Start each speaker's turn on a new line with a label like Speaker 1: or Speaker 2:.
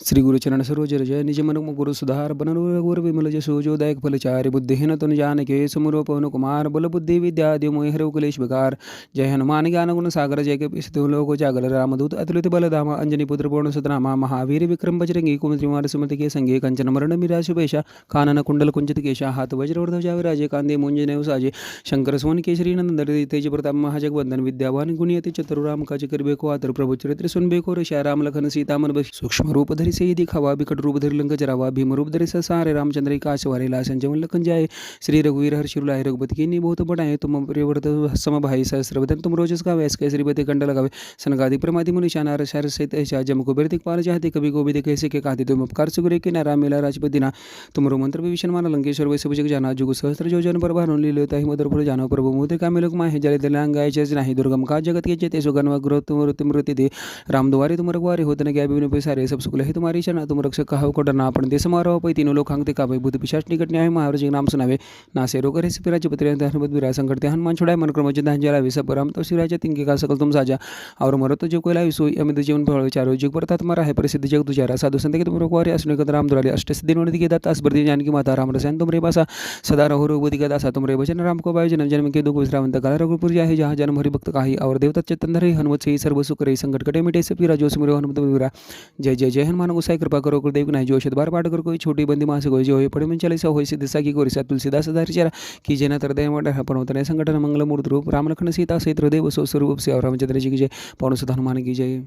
Speaker 1: श्री गुरुचरण सरोज जय निज मन गुरु सुधार बन गुर विमल जसो जोदायक फलचारि बुद्धिहीन तुन जानके सुमरो पवन कुमार बल बुद्धि विद्या दियो मोहि हरव कलेश विकार जय हनुमान ज्ञान गुण सागर जय के पिसित लोक जागल रामदूत अतुलित बल धामा अंजनी पुत्र पूर्ण सुतनामा महावीर विक्रम बजरंगी कुमति मार सुमति के संगे कंचन मरण मीरा शुभेश कानन कुंडल कुंचित केशा हात जावे राजे कांदे मुंजनेव साजे शंकर सोन केसरी नंदन तेज प्रताप महाजगवंदन विद्यावान गुणियति चतुराम राम काज करबेको आतर प्रभु चरित्र सुनबेको ऋषा राम लखन सीतामन सूक्ष्म रूप धरि से दिखावा बिकट रूप धरि लंक जरावा भीम रूप रामचंद्र का सवारे लासन जवन लखन जाए श्री रघुवीर हर शिरुलाय रघुपति की नी बहुत बढ़ाए तुम प्रियव्रत सम भाई सहस्रवदन तुम रोजस गावे इसके श्रीपति कंड लगावे. सनगादि प्रमादि मुनि शानार शर सहित ऐसा जम को बिरतिक पाल चाहते कभी को कैसे के कहते तुम उपकार सुगुरे के नारा मेला राजपति ना. तुम रो मंत्र विभीषण माना लंकेश्वर वैसे भुजग जाना जुग सहस्त्र जो जन पर भानु लीलो ताहि मधुर फल जानो प्रभु मोदे का मिलोक माहे जले दिलांग गाय नाही दुर्गम का जगत के चेते सुगन व ग्रोत मृत्यु तुम दे राम दुआरे तुम रघुवारे होत न गया बिनु पैसारे सब सुख तुम्हारी शरण तुम रक्षक हो, कहाव को डरना आपण दे समारोह पै तीनों लोक हंगते काबे बुद्ध पिशाच निकट न्याय महाराज नाम सुनावे। नासे रोग रे सिपिराज पत्रे धर्मद विरा संकट हनुमान छोडाय मन क्रम जन जला विस परम तो शिवराज तिंगे का सकल तुम साजा। और मरत जो कोला विसो अमित जीवन फळ विचारो। जुग परतात मारा है प्रसिद्ध जग तुझारा साधु संत के तुम रघुवारे असुने कद राम दुराले अष्ट सिद्धि नोनि के दाता जानकी माता राम रसायन तुम रे सदा रहो रघुपति का दासा तुम भजन राम को पाए जन्म जन्म के दुख विश्रामंत काल। रघुपुर जाहे जहाँ जन्म हरि भक्त काही। और देवता चेतन धरे हनुमत से सर्व सुख रे संकट कटे मिटे से पीरा जो सुमिरो हनुमत वीरा जय जय जय हनुमान गोसाई कृपा करो गुरुदेव नाही जो बार पाठ कर कोई छोटी बंदी मास कोई जो पड़े मन चले सो होय सिद्ध साकी कोरी तुलसीदास धारिचारा की जेना तर दय मोटा पण होता संकटन मंगल मूर्त रूप रामलखंड सीता सहित देव वसो स्वरूप से रामचंद्र जी की जय पवन हनुमान की जय।